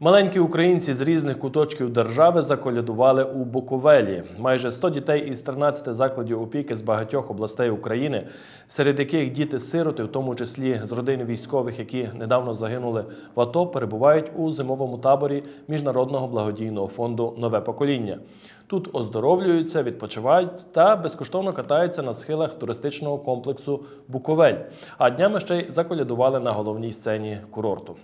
Маленькі українці з різних куточків держави заколядували у Буковелі. Майже 100 дітей із 13 закладів опіки з багатьох областей України, серед яких діти-сироти, в тому числі з родин військових, які недавно загинули в АТО, перебувають у зимовому таборі Міжнародного благодійного фонду Нове покоління. Тут оздоровлюються, відпочивають та безкоштовно катаються на схилах туристичного комплексу Буковель. А днями ще й заколядували на головній сцені курорту.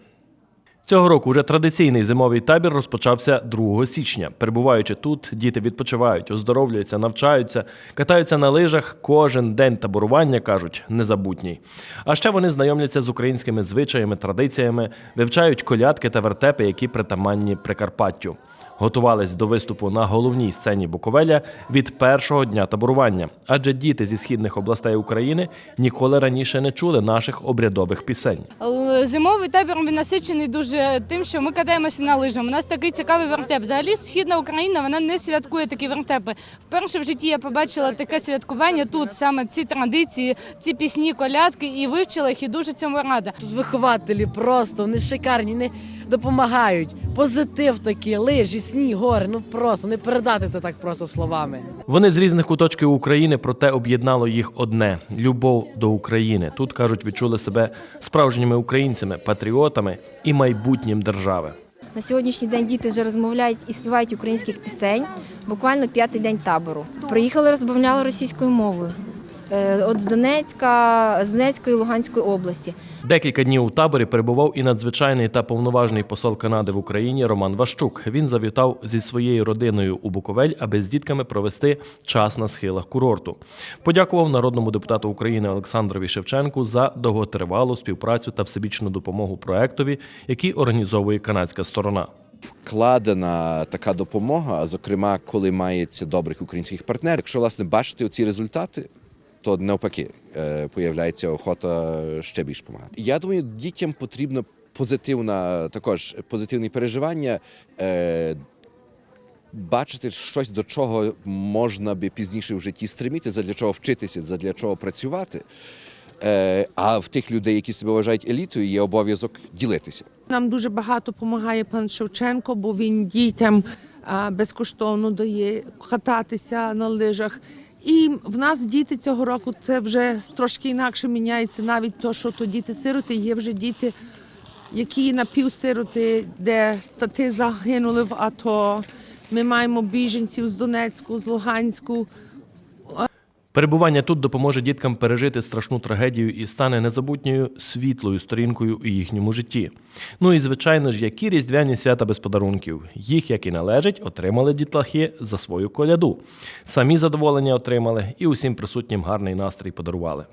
Цього року вже традиційний зимовий табір розпочався 2 січня. Перебуваючи тут, діти відпочивають, оздоровлюються, навчаються, катаються на лижах. Кожен день таборування кажуть незабутній. А ще вони знайомляться з українськими звичаями, традиціями, вивчають колядки та вертепи, які притаманні Прикарпаттю. Готувались до виступу на головній сцені Буковеля від першого дня таборування, адже діти зі східних областей України ніколи раніше не чули наших обрядових пісень. Зимовий табір він насичений дуже тим, що ми катаємося на лижах. У нас такий цікавий вертеп. Взагалі, східна Україна вона не святкує такі вертепи. Вперше в житті я побачила таке святкування тут, саме ці традиції, ці пісні, колядки, і вивчила їх, і дуже цьому рада. Тут вихователі просто вони шикарні, вони допомагають. Позитив такий, лижі, сніг, гори. Ну просто не передати це так просто словами. Вони з різних куточків України, проте об'єднало їх одне любов до України. Тут кажуть, відчули себе справжніми українцями, патріотами і майбутнім держави. На сьогоднішній день діти вже розмовляють і співають українських пісень. Буквально п'ятий день табору. Приїхали, розмовляли російською мовою. Е, От з Донецька, з Донецької Луганської області. Декілька днів у таборі перебував і надзвичайний та повноважний посол Канади в Україні Роман Ващук. Він завітав зі своєю родиною у Буковель, аби з дітками провести час на схилах курорту. Подякував народному депутату України Олександрові Шевченку за довготривалу співпрацю та всебічну допомогу проектові, який організовує канадська сторона. вкладена така допомога, зокрема, коли мається добрих українських партнерів. Якщо власне бачите ці результати, то навпаки е, появляється охота ще більш допомагати. Я думаю, дітям потрібно позитивна також позитивні переживання. Е, Бачити щось, до чого можна би пізніше в житті стреміти, задля чого вчитися, задля чого працювати. Е, а в тих людей, які себе вважають елітою, є обов'язок ділитися. Нам дуже багато допомагає пан Шевченко, бо він дітям безкоштовно дає кататися на лижах. І в нас діти цього року це вже трошки інакше міняється. Навіть то, що то діти-сироти, є вже діти, які напівсироти, де тати загинули в АТО. Ми маємо біженців з Донецьку, з Луганську. Перебування тут допоможе діткам пережити страшну трагедію і стане незабутньою світлою сторінкою у їхньому житті. Ну і звичайно ж, які різдвяні свята без подарунків. Їх, як і належить, отримали дітлахи за свою коляду. Самі задоволення отримали і усім присутнім гарний настрій подарували.